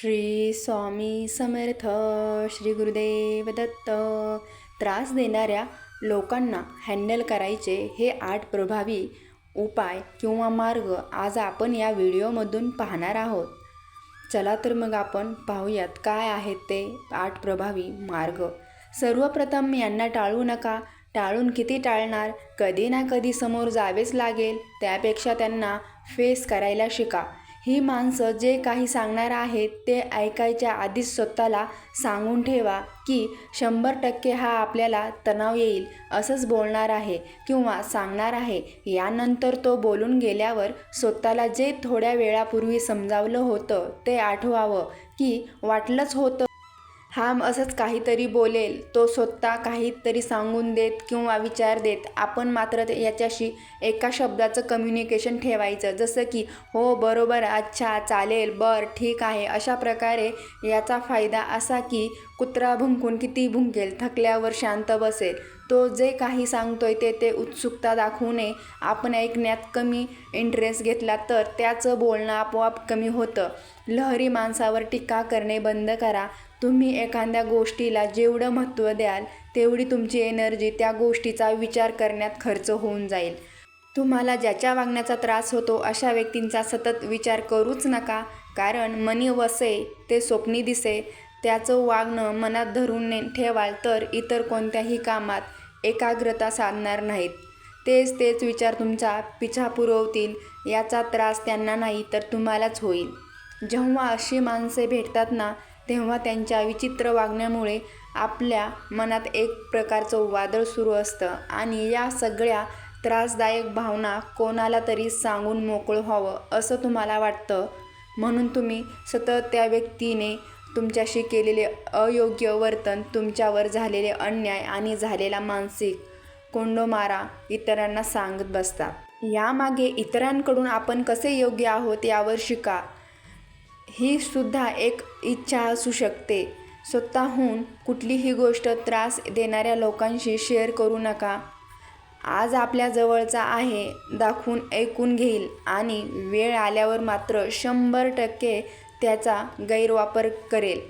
श्री स्वामी समर्थ श्री गुरुदेव दत्त. त्रास देणाऱ्या लोकांना हँडल करायचे हे आठ प्रभावी उपाय किंवा मार्ग आज आपण या व्हिडिओमधून पाहणार आहोत. चला तर मग आपण पाहूयात काय आहेत ते आठ प्रभावी मार्ग. सर्वप्रथम यांना टाळू नका. टाळून किती टाळणार? कधी ना कधी समोर जावेच लागेल. त्यापेक्षा त्यांना फेस करायला शिका. ही माणसं जे काही सांगणार आहेत ते ऐकायच्या आधीच स्वतःला सांगून ठेवा की शंभर टक्के हा आपल्याला तणाव येईल असंच बोलणार आहे किंवा सांगणार आहे. यानंतर तो बोलून गेल्यावर स्वतःला जे थोड्या वेळापूर्वी समजावलं होतं ते आठवावं की वाटलंच होतं हाम असंच काहीतरी बोलेल तो स्वतः काहीतरी सांगून देत किंवा विचार देत आपण मात्र ते याच्याशी एका शब्दाचं कम्युनिकेशन ठेवायचं. जसं की हो बरोबर अच्छा चालेल बर ठीक आहे. अशा प्रकारे याचा फायदा असा की कुत्रा भुंकून किती भुंकेल थकल्यावर शांत बसेल. तो जे काही सांगतोय ते ते उत्सुकता दाखवू नये. आपण ऐकण्यात कमी इंटरेस्ट घेतला तर त्याचं बोलणं आपोआप कमी होतं. लहरी माणसावर टीका करणे बंद करा. तुम्ही एखाद्या गोष्टीला जेवढं महत्त्व द्याल तेवढी तुमची एनर्जी त्या गोष्टीचा विचार करण्यात खर्च होऊन जाईल. तुम्हाला ज्याच्या वागण्याचा त्रास होतो अशा व्यक्तींचा सतत विचार करूच नका. कारण मनी वसे ते स्वप्नी दिसे. त्याचं वागणं मनात धरून ने ठेवाल तर इतर कोणत्याही कामात एकाग्रता साधणार नाहीत. तेच तेच विचार तुमचा पिछा पुरवतील याचा त्रास त्यांना नाही तर तुम्हालाच होईल. जेव्हा अशी माणसे भेटतात ना तेव्हा त्यांच्या विचित्र वागण्यामुळे आपल्या मनात एक प्रकारचं वादळ सुरू असतं आणि या सगळ्या त्रासदायक भावना कोणाला तरी सांगून मोकळं व्हावं असं तुम्हाला वाटतं? म्हणून तुम्ही सतत त्या व्यक्तीने तुमच्याशी केलेले अयोग्य वर्तन तुमच्यावर झालेले अन्याय आणि झालेला मानसिक कोंडोमारा इतरांना सांगत बसता. यामागे इतरांकडून आपण कसे योग्य आहोत यावर शिका. ही सुद्धा एक इच्छा असू शकते. स्वतःहून कुठलीही गोष्ट त्रास देणाऱ्या लोकांशी शेअर करू नका. आज आपल्या जवळचा आहे दाखवून ऐकून घेईल आणि वेळ आल्यावर मात्र शंभर टक्के त्याचा गैरवापर करेल.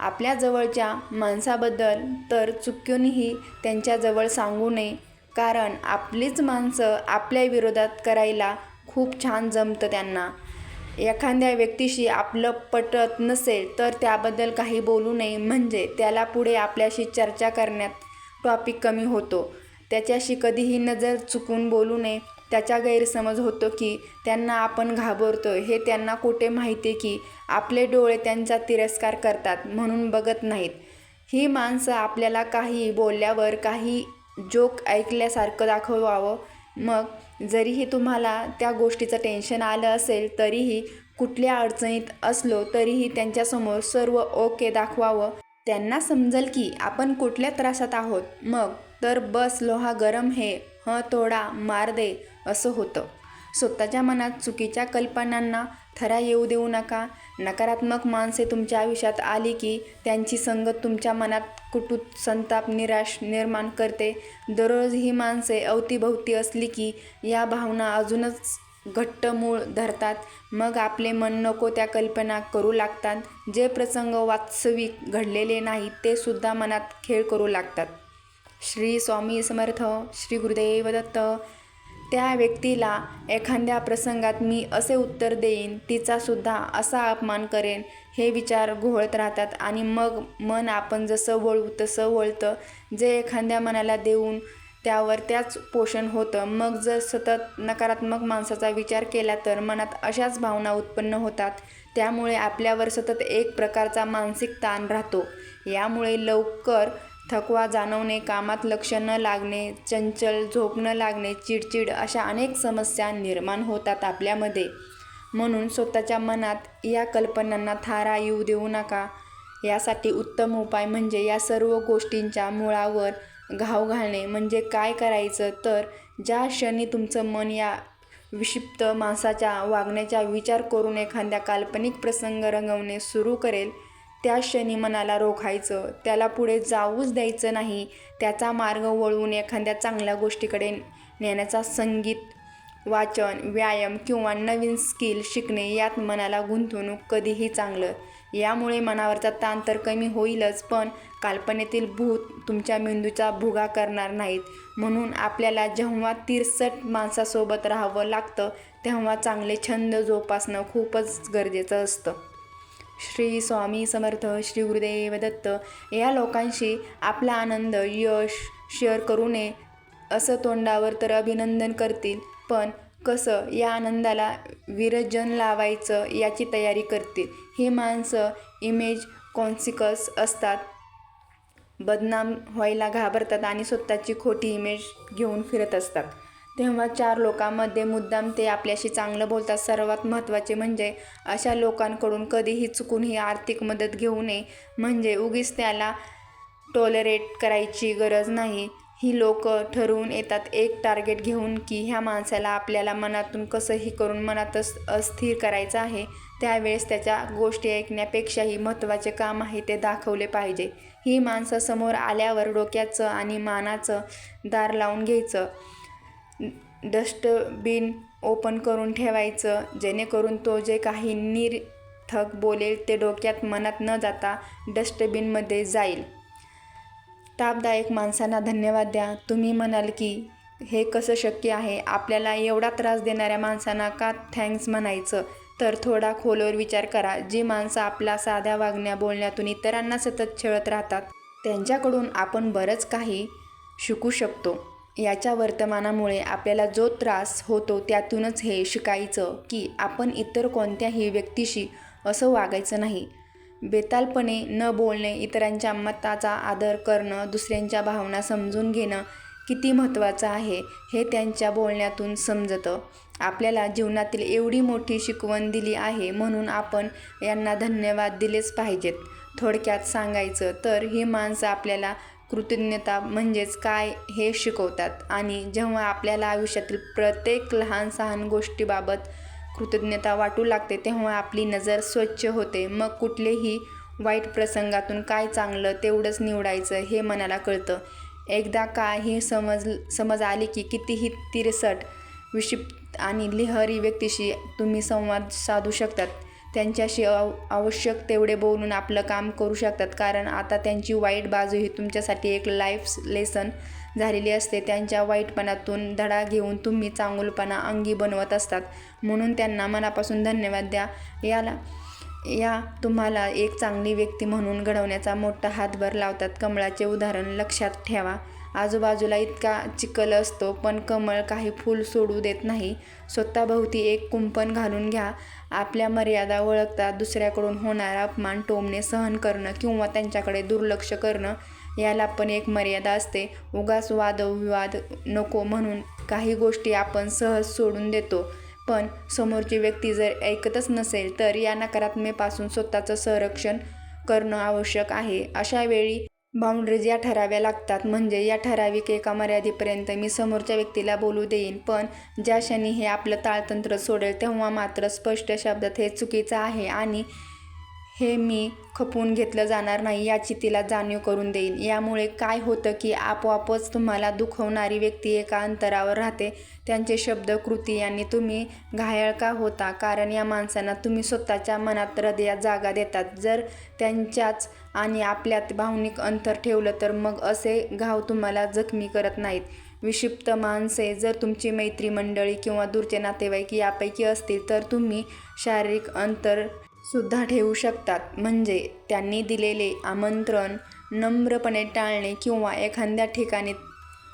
आपल्या जवळच्या माणसाबद्दल तर चुकूनही त्यांच्याजवळ सांगू नये कारण आपलीच माणसं आपल्या विरोधात करायला खूप छान जमतं त्यांना. एखाद्या व्यक्तीशी आपलं पटत नसेल तर त्याबद्दल काही बोलू नये. म्हणजे त्याला पुढे आपल्याशी चर्चा करण्यात टॉपिक कमी होतो. त्याच्याशी कधीही नजर चुकून बोलू नये. त्याचा गैरसमज होतो की त्यांना आपण घाबरतो हे त्यांना कुठे माहिती की आपले डोळे त्यांचा तिरस्कार करतात म्हणून बघत नाहीत. ही माणसं आपल्याला काही बोलल्यावर काही जोक ऐकल्यासारखं दाखवावं. मग जरीही तुम्हाला त्या गोष्टीचं टेन्शन आलं असेल तरीही कुठल्या अडचणीत असलो तरीही त्यांच्यासमोर सर्व ओके दाखवावं. त्यांना समजेल की आपण कुठल्या त्रासात आहोत. मग तर बस लोहा गरम हे ह थोडा मार दे असं होतं. स्वतःच्या मनात चुकीच्या कल्पनांना थरा येऊ देऊ नका. नकारात्मक माणसे तुमच्या आयुष्यात आली की त्यांची संगत तुमच्या मनात कुटुत संताप निराश निर्माण करते. दररोज ही माणसे अवतीभवती असली की या भावना अजूनच घट्ट मूळ धरतात. मग आपले मन नको त्या कल्पना करू लागतात. जे प्रसंग वास्तविक घडलेले नाही ते सुद्धा मनात खेळ करू लागतात. श्री स्वामी समर्थ श्री गुरुदेव दत्त त्या व्यक्तीला एखाद्या प्रसंगात मी असे उत्तर देईन तिचासुद्धा असा अपमान करेन हे विचार घोळत राहतात. आणि मग मन आपण जसं वळू तसं वळतं. जे एखाद्या मनाला देऊन त्यावर त्याच पोषण होतं. मग जर सतत नकारात्मक माणसाचा विचार केला तर मनात अशाच भावना उत्पन्न होतात. त्यामुळे आपल्यावर सतत एक प्रकारचा मानसिक ताण राहतो. यामुळे लवकर थकवा जाणवणे कामात लक्ष न लागणे चंचल झोप न लागणे चिडचिड अशा अनेक समस्या निर्माण होतात आपल्यामध्ये. म्हणून स्वतःच्या मनात या कल्पनांना थारा येऊ देऊ नका. यासाठी उत्तम उपाय म्हणजे या सर्व गोष्टींच्या मुळावर घाव घालणे. म्हणजे काय करायचं? तर ज्या क्षणी तुमचं मन या विक्षिप्त माणसाच्या वागण्याचा विचार करून एखाद्या काल्पनिक प्रसंग रंगवणे सुरू करेल त्या क्षणी मनाला रोखायचं त्याला पुढे जाऊच द्यायचं नाही त्याचा मार्ग वळवून एखाद्या चांगल्या गोष्टीकडे नेण्याचा संगीत वाचन व्यायाम किंवा नवीन स्किल शिकणे यात मनाला गुंतवणूक कधीही चांगलं. यामुळे मनावरचा ताण तर कमी होईलच पण काल्पनेतील भूत तुमच्या मेंदूचा भुगा करणार नाहीत. म्हणून आपल्याला जेव्हा तिरसट माणसासोबत राहावं लागतं तेव्हा चांगले छंद जोपासणं खूपच गरजेचं असतं. श्री स्वामी समर्थ श्री गुरुदेव दत्त या लोकांशी आपला आनंद यश शेअर करू नये असं तोंडावर तर अभिनंदन करतील. पण कसं या आनंदाला विरजन लावायचं याची तयारी करतील? ही माणसं इमेज कॉन्सिकस असतात. बदनाम व्हायला घाबरतात आणि स्वतःची खोटी इमेज घेऊन फिरत असतात. तेव्हा चार लोकांमध्ये मुद्दाम ते आपल्याशी चांगलं बोलतात. सर्वात महत्त्वाचे म्हणजे अशा लोकांकडून कधीही चुकूनही आर्थिक मदत घेऊ नये. म्हणजे उगीच त्याला टॉलरेट करायची गरज नाही. ही लोक ठरवून येतात एक टार्गेट घेऊन की ह्या माणसाला आपल्याला मनातून कसंही करून मनातच अस्थिर करायचं आहे. त्यावेळेस त्याच्या गोष्टी ऐकण्यापेक्षाही महत्त्वाचे काम आहे ते दाखवले पाहिजे. ही माणसं समोर आल्यावर डोक्याचं आणि मानाचं दार लावून घ्यायचं. डस्टबिन ओपन करून ठेवायचं जेणेकरून तो जे काही निरथक बोलेल ते डोक्यात मनात न जाता डस्टबिनमध्ये जाईल. तापदायक माणसांना धन्यवाद द्या. तुम्ही म्हणाल की हे कसं शक्य आहे? आपल्याला एवढा त्रास देणाऱ्या माणसांना का थँक्स म्हणायचं? तर थोडा खोलवर विचार करा. जी माणसं आपला साध्या वागण्या बोलण्यातून इतरांना सतत छळत राहतात त्यांच्याकडून आपण बरंच काही शिकू शकतो. याच्या वर्तमानामुळे आपल्याला जो त्रास होतो त्यातूनच हे शिकायचं की आपण इतर कोणत्याही व्यक्तीशी असं वागायचं नाही. बेतालपणे न बोलणे इतरांच्या मताचा आदर करणं दुसऱ्यांच्या भावना समजून घेणं किती महत्त्वाचं आहे हे त्यांच्या बोलण्यातून समजतं. आपल्याला जीवनातील एवढी मोठी शिकवण दिली आहे म्हणून आपण यांना धन्यवाद दिलेच पाहिजेत. थोडक्यात सांगायचं तर ही माणसं आपल्याला कृतज्ञता म्हणजेच काय हे शिकवतात. आणि जेव्हा आपल्याला आयुष्यातील प्रत्येक लहान सहान गोष्टीबाबत कृतज्ञता वाटू लागते तेव्हा आपली नजर स्वच्छ होते. मग कुठलेही वाईट प्रसंगातून काय चांगलं तेवढंच निवडायचं हे मनाला कळतं. एकदा काय हे समज समज आली की कितीही तिरसट विक्षिप्त आणि लिहरी व्यक्तीशी तुम्ही संवाद साधू शकतात. त्यांच्याशी अव आवश्यक तेवढे बोलून आपलं काम करू शकतात. कारण आता त्यांची वाईट बाजू ही तुमच्यासाठी एक लाईफ लेसन झालेली असते. त्यांच्या वाईटपणातून धडा घेऊन तुम्ही चांगुलपणा अंगी बनवत असतात. म्हणून त्यांना मनापासून धन्यवाद द्या. याला या तुम्हाला एक चांगली व्यक्ती म्हणून घडवण्याचा मोठा हातभार लावतात. कमळाचे उदाहरण लक्षात ठेवा. आजूबाजूला इतका चिखल असतो पण कमळ काही फूल सोडू देत नाही. स्वतःभोवती एक कुंपण घालून घ्या. आपल्या मर्यादा ओळखता दुसऱ्याकडून होणारा अपमान टोमणे सहन करणं किंवा त्यांच्याकडे दुर्लक्ष करणं याला पण एक मर्यादा असते. उगाच वादविवाद नको म्हणून काही गोष्टी आपण सहज सोडून देतो. पण समोरची व्यक्ती जर ऐकतच नसेल तर या नकारात्मेपासून स्वतःचं संरक्षण करणं आवश्यक आहे. अशा वेळी बाउंड्रीज या ठराव्या लागतात. म्हणजे या ठराविक एका मर्यादेपर्यंत मी समोरच्या व्यक्तीला बोलू देईन. पण ज्या क्षणी हे आपलं ताळतंत्र सोडेल तेव्हा मात्र स्पष्ट शब्दात हे चुकीचं आहे आणि हे मी खपवून घेतलं जाणार नाही याची तिला जाणीव करून देईन. यामुळे काय होतं की आपोआपच तुम्हाला दुखवणारी व्यक्ती एका अंतरावर राहते. त्यांचे शब्द कृती यांनी तुम्ही घायाळ का होता? कारण या माणसांना तुम्ही स्वतःच्या मनात हृदयात जागा देतात. जर त्यांच्याच आणि आपल्यात भावनिक अंतर ठेवलं तर मग असे घाव तुम्हाला जखमी करत नाहीत. विक्षिप्त माणसे जर तुमची मैत्री मंडळी किंवा दूरचे नातेवाईक यापैकी असतील तर तुम्ही शारीरिक अंतर सुद्धा ठेवू शकतात. म्हणजे त्यांनी दिलेले आमंत्रण नम्रपणे टाळणे किंवा एखाद्या ठिकाणी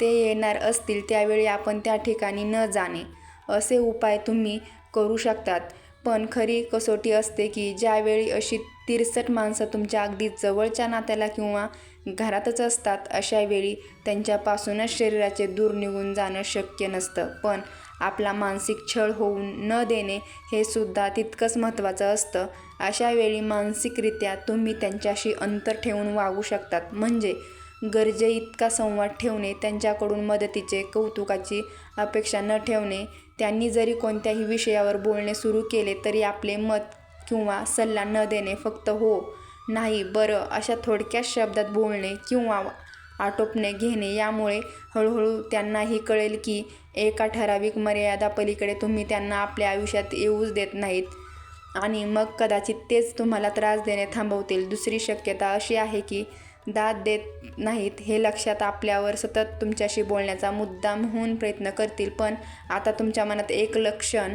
ते येणार असतील त्यावेळी आपण त्या ठिकाणी न जाणे असे उपाय तुम्ही करू शकतात. पण खरी कसोटी असते की ज्यावेळी अशी तिरसट माणसं तुमच्या अगदी जवळच्या नात्याला किंवा घरातच असतात अशा वेळी त्यांच्यापासूनच शरीराचे दूर निघून जाणं शक्य नसतं. पण आपला मानसिक छळ होऊन न देणे हे सुद्धा तितकंच महत्त्वाचं असतं. अशा वेळी मानसिकरित्या तुम्ही त्यांच्याशी अंतर ठेवून वागू शकतात. म्हणजे गरजे इतका संवाद ठेवणे त्यांच्याकडून मदतीचे कौतुकाची अपेक्षा न ठेवणे त्यांनी जरी कोणत्याही विषयावर बोलणे सुरू केले तरी आपले मत किंवा सल्ला न देणे फक्त हो नाही बरं अशा थोडक्या शब्दात बोलणे किंवा आटोपणे घेणे यामुळे हळूहळू त्यांनाही कळेल की एका ठराविक मर्यादा पलीकडे तुम्ही त्यांना आपल्या आयुष्यात येऊच देत नाहीत. आणि मग कदाचित तेच तुम्हाला त्रास देणे थांबवतील. दुसरी शक्यता अशी आहे की दाद देत नाहीत हे लक्षात आपल्यावर सतत तुमच्याशी बोलण्याचा मुद्दाम होऊन प्रयत्न करतील. पण आता तुमच्या मनात एक लक्षण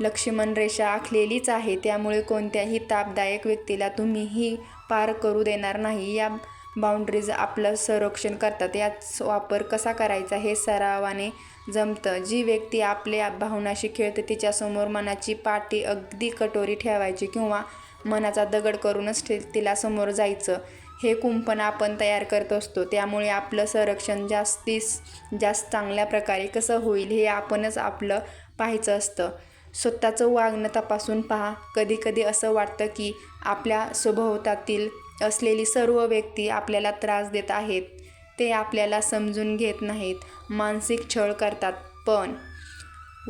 लक्ष्मण रेषा आखलेलीच आहे. त्यामुळे कोणत्याही तापदायक व्यक्तीला तुम्हीही पार करू देणार नाही. या बाउंड्रीज आपलं संरक्षण करतात. याच वापर कसा करायचा हे सरावाने जमतं. जी व्यक्ती आपल्या भावनाशी खेळते तिच्यासमोर मनाची पाठी अगदी कटोरी ठेवायची किंवा मनाचा दगड करूनच तिला समोर जायचं. हे कुंपण आपण तयार करत असतो. त्यामुळे आपलं संरक्षण जास्तीस जास्त चांगल्या प्रकारे कसं होईल हे आपणच आपलं पाहायचं असतं. स्वतःचं वागणं तपासून पहा. कधीकधी असं वाटतं की आपल्या स्वभोवतातील असलेली सर्व व्यक्ती आपल्याला त्रास देत आहेत ते आपल्याला समजून घेत नाहीत मानसिक छळ करतात. पण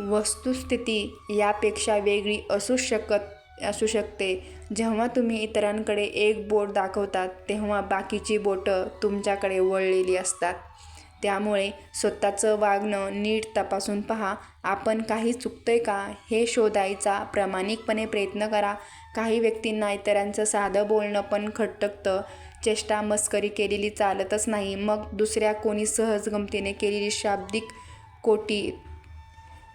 वस्तुस्थिती यापेक्षा वेगळी असू शकत असू शकते. जेव्हा तुम्ही इतरांकडे एक बोट दाखवतात तेव्हा बाकीची बोटं तुमच्याकडे वळलेली असतात. त्यामुळे स्वतःचं वागणं नीट तपासून पहा आपण काही चुकतंय का? हे शोधायचा प्रामाणिकपणे प्रयत्न करा. काही व्यक्तींना इतरांचं साधं बोलणं पण खटकतं. चेष्टा मस्करी केलेली चालतच नाही. मग दुसऱ्या कोणी सहज गमतीने केलेली शाब्दिक कोटी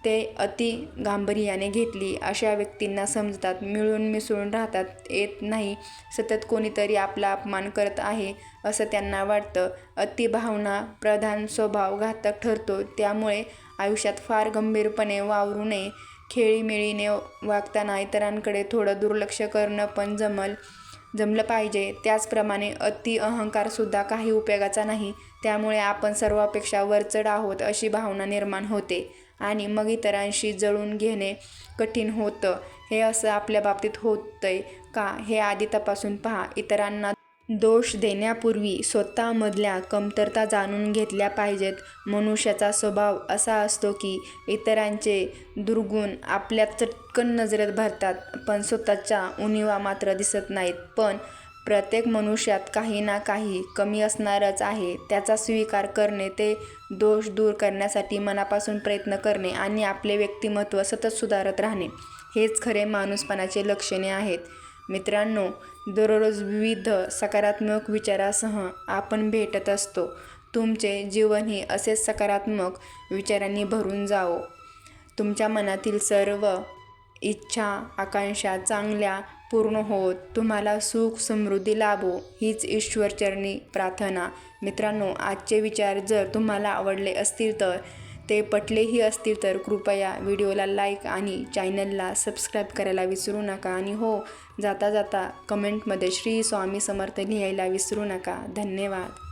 ते अति गांभीर्याने घेतली. अशा व्यक्तींना समजतात मिळून मिसळून राहतात. येत नाही. सतत कोणीतरी आपला अपमान करत आहे असं त्यांना वाटतं. अतिभावना प्रधान स्वभाव घातक ठरतो. त्यामुळे आयुष्यात फार गंभीरपणे वावरू नये. खेळीमेळीने वागताना इतरांकडे थोडं दुर्लक्ष करणं पण जमल जमलं पाहिजे. त्याचप्रमाणे अति अहंकारसुद्धा काही उपयोगाचा नाही. त्यामुळे आपण सर्वापेक्षा वरचढ आहोत अशी भावना निर्माण होते आणि मग इतरांशी जळून घेणे कठीण होतं. हे असं आपल्या बाबतीत होतंय का? हे आधी तपासून पहा. इतरांना दोष देण्यापूर्वी स्वतःमधल्या कमतरता जाणून घेतल्या पाहिजेत. मनुष्याचा स्वभाव असा असतो की इतरांचे दुर्गुण आपल्या चटकन नजरेत भरतात पण स्वतःच्या उणिवा मात्र दिसत नाहीत. पण प्रत्येक मनुष्यात काही ना काही कमी असणारच आहे. त्याचा स्वीकार करणे ते दोष दूर करण्यासाठी मनापासून प्रयत्न करणे आणि आपले व्यक्तिमत्व सतत सुधारत राहणे हेच खरे माणूसपणाचे लक्षणे आहेत. मित्रांनो दररोज विविध सकारात्मक विचारासह आपण भेटत असतो. तुमचे जीवनही असेच सकारात्मक विचारांनी भरून जावो. तुमच्या मनातील सर्व इच्छा आकांक्षा चांगल्या पूर्ण होत तुम्हाला सुख समृद्धी लाभो हीच ईश्वरचरणी प्रार्थना. मित्रांनो आजचे विचार जर तुम्हाला आवडले असतील तर ते पटलेही असतील तर कृपया व्हिडिओला लाईक आणि चॅनलला सबस्क्राईब करायला विसरू नका. आणि हो जाता जाता कमेंटमध्ये श्री स्वामी समर्थ लिहायला विसरू नका. धन्यवाद.